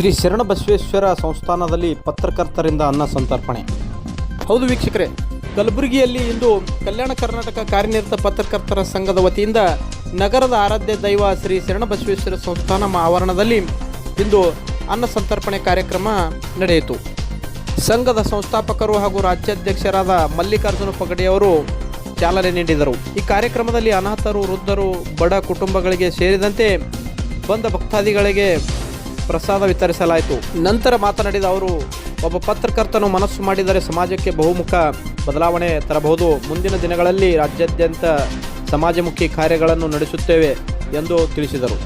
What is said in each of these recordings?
ಶ್ರೀ ಶರಣಬಸವೇಶ್ವರ ಸಂಸ್ಥಾನದಲ್ಲಿ ಪತ್ರಕರ್ತರಿಂದ ಅನ್ನ ಸಂತರ್ಪಣೆ. ಹೌದು ವೀಕ್ಷಕರೇ, ಕಲಬುರಗಿಯಲ್ಲಿ ಇಂದು ಕಲ್ಯಾಣ ಕರ್ನಾಟಕ ಕಾರ್ಯನಿರತ ಪತ್ರಕರ್ತರ ಸಂಘದ ವತಿಯಿಂದ ನಗರದ ಆರಾಧ್ಯ ದೈವ ಶ್ರೀ ಶರಣಬಸವೇಶ್ವರ ಸಂಸ್ಥಾನ ಆವರಣದಲ್ಲಿ ಇಂದು ಅನ್ನ ಸಂತರ್ಪಣೆ ಕಾರ್ಯಕ್ರಮ ನಡೆಯಿತು. ಸಂಘದ ಸಂಸ್ಥಾಪಕರು ಹಾಗೂ ರಾಜ್ಯಾಧ್ಯಕ್ಷರಾದ ಮಲ್ಲಿಕಾರ್ಜುನ ಪಗಡೆಯವರು ಚಾಲನೆ ನೀಡಿದರು. ಈ ಕಾರ್ಯಕ್ರಮದಲ್ಲಿ ಅನಾಥರು, ವೃದ್ಧರು, ಬಡ ಕುಟುಂಬಗಳಿಗೆ ಸೇರಿದಂತೆ ಬಂದ ಭಕ್ತಾದಿಗಳಿಗೆ ಪ್ರಸಾದ ವಿತರಿಸಲಾಯಿತು. ನಂತರ ಮಾತನಾಡಿದ ಅವರು, ಒಬ್ಬ ಪತ್ರಕರ್ತನು ಮನಸ್ಸು ಮಾಡಿದರೆ ಸಮಾಜಕ್ಕೆ ಬಹುಮುಖ ಬದಲಾವಣೆ ತರಬಹುದು. ಮುಂದಿನ ದಿನಗಳಲ್ಲಿ ರಾಜ್ಯಾದ್ಯಂತ ಸಮಾಜಮುಖಿ ಕಾರ್ಯಗಳನ್ನು ನಡೆಸುತ್ತೇವೆ ಎಂದು ತಿಳಿಸಿದರು.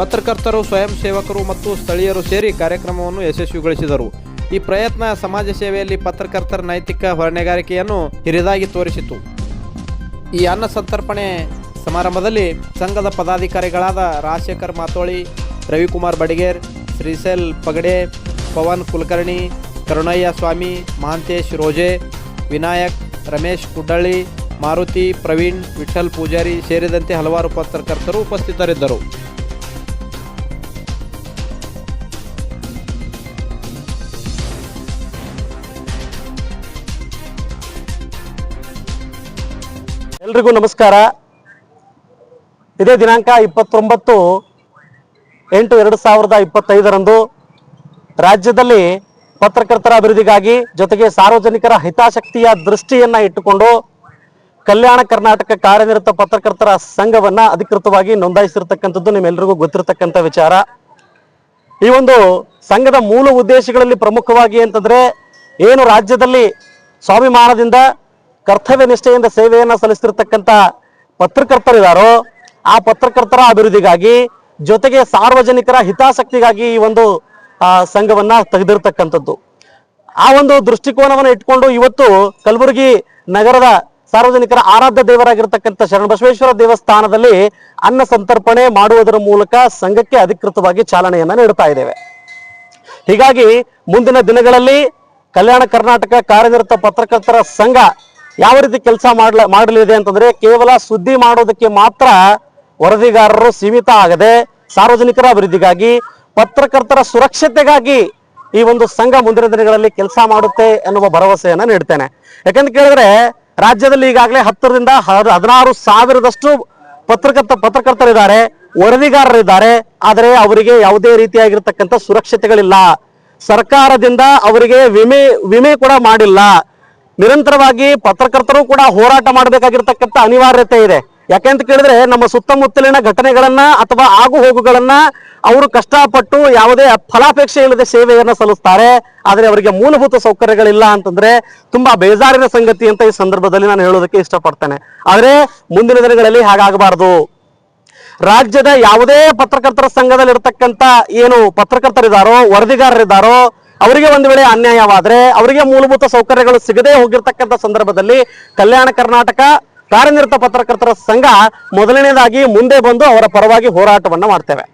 ಪತ್ರಕರ್ತರು, ಸ್ವಯಂ ಸೇವಕರು ಮತ್ತು ಸ್ಥಳೀಯರು ಸೇರಿ ಕಾರ್ಯಕ್ರಮವನ್ನು ಯಶಸ್ವಿಗೊಳಿಸಿದರು. ಈ ಪ್ರಯತ್ನ ಸಮಾಜ ಸೇವೆಯಲ್ಲಿ ಪತ್ರಕರ್ತರ ನೈತಿಕ ಹೊಣೆಗಾರಿಕೆಯನ್ನು ಹಿರಿದಾಗಿ ತೋರಿಸಿತು. ಈ ಅನ್ನ ಸಂತರ್ಪಣೆ ಸಮಾರಂಭದಲ್ಲಿ ಸಂಘದ ಪದಾಧಿಕಾರಿಗಳಾದ ರಾಜಶೇಖರ್ ಮಾತೋಳಿ, ರವಿಕುಮಾರ್ ಬಡಿಗೇರ್ ಶ್ರೀಸೆಲ್ ಪಗಡೆ, ಪವನ್ ಕುಲಕರ್ಣಿ, ಕರುಣಯ್ಯ ಸ್ವಾಮಿ, ಮಹಾಂತೇಶ್ ರೋಜೆ, ವಿನಾಯಕ್, ರಮೇಶ್ ಕುಡ್ಡಳ್ಳಿ, ಮಾರುತಿ, ಪ್ರವೀಣ್, ವಿಠಲ್ ಪೂಜಾರಿ ಸೇರಿದಂತೆ ಹಲವಾರು ಪತ್ರಕರ್ತರು ಉಪಸ್ಥಿತರಿದ್ದರು. ಎಲ್ರಿಗೂ ನಮಸ್ಕಾರ. ಇದೇ ದಿನಾಂಕ ಇಪ್ಪತ್ತೊಂಬತ್ತು. ಎಂಟು ಎರಡು ಸಾವಿರದ ಇಪ್ಪತ್ತೈದರಂದು ರಾಜ್ಯದಲ್ಲಿ ಪತ್ರಕರ್ತರ ಅಭಿವೃದ್ಧಿಗಾಗಿ ಜೊತೆಗೆ ಸಾರ್ವಜನಿಕರ ಹಿತಾಸಕ್ತಿಯ ದೃಷ್ಟಿಯನ್ನ ಇಟ್ಟುಕೊಂಡು ಕಲ್ಯಾಣ ಕರ್ನಾಟಕ ಕಾರ್ಯನಿರತ ಪತ್ರಕರ್ತರ ಸಂಘವನ್ನ ಅಧಿಕೃತವಾಗಿ ನೋಂದಾಯಿಸಿರ್ತಕ್ಕಂಥದ್ದು ನಿಮ್ಮೆಲ್ಲರಿಗೂ ಗೊತ್ತಿರತಕ್ಕಂಥ ವಿಚಾರ. ಈ ಒಂದು ಸಂಘದ ಮೂಲ ಉದ್ದೇಶಗಳಲ್ಲಿ ಪ್ರಮುಖವಾಗಿ ಅಂತಂದ್ರೆ ಏನು ರಾಜ್ಯದಲ್ಲಿ ಸ್ವಾಭಿಮಾನದಿಂದ ಕರ್ತವ್ಯ ನಿಷ್ಠೆಯಿಂದ ಸೇವೆಯನ್ನು ಸಲ್ಲಿಸ್ತಿರ್ತಕ್ಕಂಥ ಪತ್ರಕರ್ತರಿದ್ದಾರೋ ಆ ಪತ್ರಕರ್ತರ ಅಭಿವೃದ್ಧಿಗಾಗಿ ಜೊತೆಗೆ ಸಾರ್ವಜನಿಕರ ಹಿತಾಸಕ್ತಿಗಾಗಿ ಈ ಒಂದು ಸಂಘವನ್ನ ತೆಗೆದಿರ್ತಕ್ಕಂಥದ್ದು. ಆ ಒಂದು ದೃಷ್ಟಿಕೋನವನ್ನು ಇಟ್ಕೊಂಡು ಇವತ್ತು ಕಲಬುರಗಿ ನಗರದ ಸಾರ್ವಜನಿಕರ ಆರಾಧ್ಯ ದೇವರಾಗಿರ್ತಕ್ಕಂಥ ಶರಣಬಸವೇಶ್ವರ ದೇವಸ್ಥಾನದಲ್ಲಿ ಅನ್ನ ಸಂತರ್ಪಣೆ ಮಾಡುವುದರ ಮೂಲಕ ಸಂಘಕ್ಕೆ ಅಧಿಕೃತವಾಗಿ ಚಾಲನೆಯನ್ನ ನೀಡ್ತಾ ಇದ್ದೇವೆ. ಹೀಗಾಗಿ ಮುಂದಿನ ದಿನಗಳಲ್ಲಿ ಕಲ್ಯಾಣ ಕರ್ನಾಟಕ ಕಾರ್ಯನಿರತ ಪತ್ರಕರ್ತರ ಸಂಘ ಯಾವ ರೀತಿ ಕೆಲಸ ಮಾಡ್ಲ, ಮಾಡಲಿದೆ ಅಂತಂದ್ರೆ ಕೇವಲ ಸುದ್ದಿ ಮಾಡೋದಕ್ಕೆ ಮಾತ್ರ ವರದಿಗಾರರು ಸೀಮಿತ ಆಗದೆ ಸಾರ್ವಜನಿಕರ ಅಭಿವೃದ್ಧಿಗಾಗಿ, ಪತ್ರಕರ್ತರ ಸುರಕ್ಷತೆಗಾಗಿ ಈ ಒಂದು ಸಂಘ ಮುಂದಿನ ದಿನಗಳಲ್ಲಿ ಕೆಲಸ ಮಾಡುತ್ತೆ ಎನ್ನುವ ಭರವಸೆಯನ್ನು ನೀಡ್ತೇನೆ. ಯಾಕಂತ ಕೇಳಿದ್ರೆ, ರಾಜ್ಯದಲ್ಲಿ ಈಗಾಗಲೇ ಹತ್ತರಿಂದ ಹದಿನಾರು ಸಾವಿರದಷ್ಟು ಪತ್ರಕರ್ತ, ಪತ್ರಕರ್ತರಿದ್ದಾರೆ, ವರದಿಗಾರರಿದ್ದಾರೆ, ಆದರೆ ಅವರಿಗೆ ಯಾವುದೇ ರೀತಿಯಾಗಿರ್ತಕ್ಕಂಥ ಸುರಕ್ಷತೆಗಳಿಲ್ಲ. ಸರ್ಕಾರದಿಂದ ಅವರಿಗೆ ವಿಮೆ ವಿಮೆ ಕೂಡ ಮಾಡಿಲ್ಲ. ನಿರಂತರವಾಗಿ ಪತ್ರಕರ್ತರು ಕೂಡ ಹೋರಾಟ ಮಾಡಬೇಕಾಗಿರ್ತಕ್ಕಂಥ ಅನಿವಾರ್ಯತೆ ಇದೆ. ಯಾಕೆಂತ ಕೇಳಿದ್ರೆ ನಮ್ಮ ಸುತ್ತಮುತ್ತಲಿನ ಘಟನೆಗಳನ್ನ ಅಥವಾ ಆಗು ಹೋಗುಗಳನ್ನ ಅವರು ಕಷ್ಟಪಟ್ಟು ಯಾವುದೇ ಫಲಾಪೇಕ್ಷೆ ಇಲ್ಲದೆ ಸೇವೆಯನ್ನು ಸಲ್ಲಿಸ್ತಾರೆ. ಆದರೆ ಅವರಿಗೆ ಮೂಲಭೂತ ಸೌಕರ್ಯಗಳಿಲ್ಲ ಅಂತಂದ್ರೆ ತುಂಬಾ ಬೇಜಾರಿನ ಸಂಗತಿ ಅಂತ ಈ ಸಂದರ್ಭದಲ್ಲಿ ನಾನು ಹೇಳೋದಕ್ಕೆ ಇಷ್ಟಪಡ್ತೇನೆ. ಆದರೆ ಮುಂದಿನ ದಿನಗಳಲ್ಲಿ ಹಾಗಾಗಬಾರದು. ರಾಜ್ಯದ ಯಾವುದೇ ಪತ್ರಕರ್ತರ ಸಂಘದಲ್ಲಿ ಇರತಕ್ಕಂತ ಏನು ಪತ್ರಕರ್ತರಿದ್ದಾರೋ, ವರದಿಗಾರರಿದ್ದಾರೋ, ಅವರಿಗೆ ಒಂದು ವೇಳೆ ಅನ್ಯಾಯವಾದ್ರೆ ಅವರಿಗೆ ಮೂಲಭೂತ ಸೌಕರ್ಯಗಳು ಸಿಗದೇ ಹೋಗಿರ್ತಕ್ಕಂಥ ಸಂದರ್ಭದಲ್ಲಿ ಕಲ್ಯಾಣ ಕರ್ನಾಟಕ ಕಾರ್ಯನಿರತ ಪತ್ರಕರ್ತರ ಸಂಘ ಮೊದಲನೇದಾಗಿ ಮುಂದೆ ಬಂದು ಅವರ ಪರವಾಗಿ ಹೋರಾಟವನ್ನ ಮಾಡ್ತೇವೆ.